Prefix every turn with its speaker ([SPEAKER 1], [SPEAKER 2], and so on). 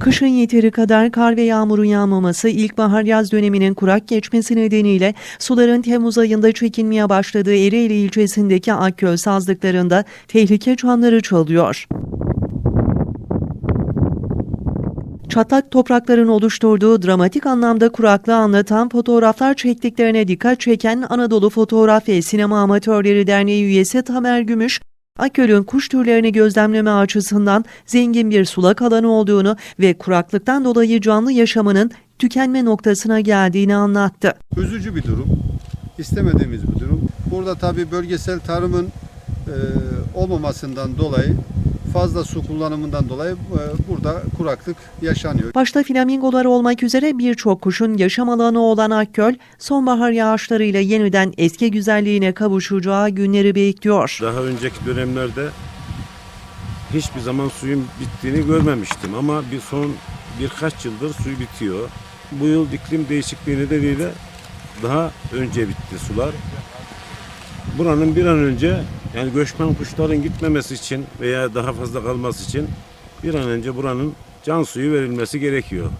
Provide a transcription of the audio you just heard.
[SPEAKER 1] Kışın yeteri kadar kar ve yağmurun yağmaması ilkbahar yaz döneminin kurak geçmesi nedeniyle suların Temmuz ayında çekilmeye başladığı Ereğli ilçesindeki Akköy sazlıklarında tehlike çanları çalıyor. Çatlak toprakların oluşturduğu dramatik anlamda kuraklığı anlatan fotoğraflar çektiklerine dikkat çeken Anadolu Fotoğraf ve Sinema Amatörleri Derneği üyesi Tamer Gümüş, Aköl'ün kuş türlerini gözlemleme açısından zengin bir sulak alanı olduğunu ve kuraklıktan dolayı canlı yaşamının tükenme noktasına geldiğini anlattı.
[SPEAKER 2] üzücü bir durum. İstemediğimiz bir durum. Burada tabii bölgesel tarımın e, olmamasından dolayı fazla su kullanımından dolayı e, burada kuraklık yaşanıyor.
[SPEAKER 1] Başta flamingolar olmak üzere birçok kuşun yaşam alanı olan Akköl, sonbahar yağışlarıyla yeniden eski güzelliğine kavuşacağı günleri bekliyor.
[SPEAKER 3] Daha önceki dönemlerde hiçbir zaman suyun bittiğini görmemiştim ama bir son birkaç yıldır suyu bitiyor. Bu yıl iklim değişikliği nedeniyle daha önce bitti sular. Buranın bir an önce yani göçmen kuşların gitmemesi için veya daha fazla kalması için bir an önce buranın can suyu verilmesi gerekiyor.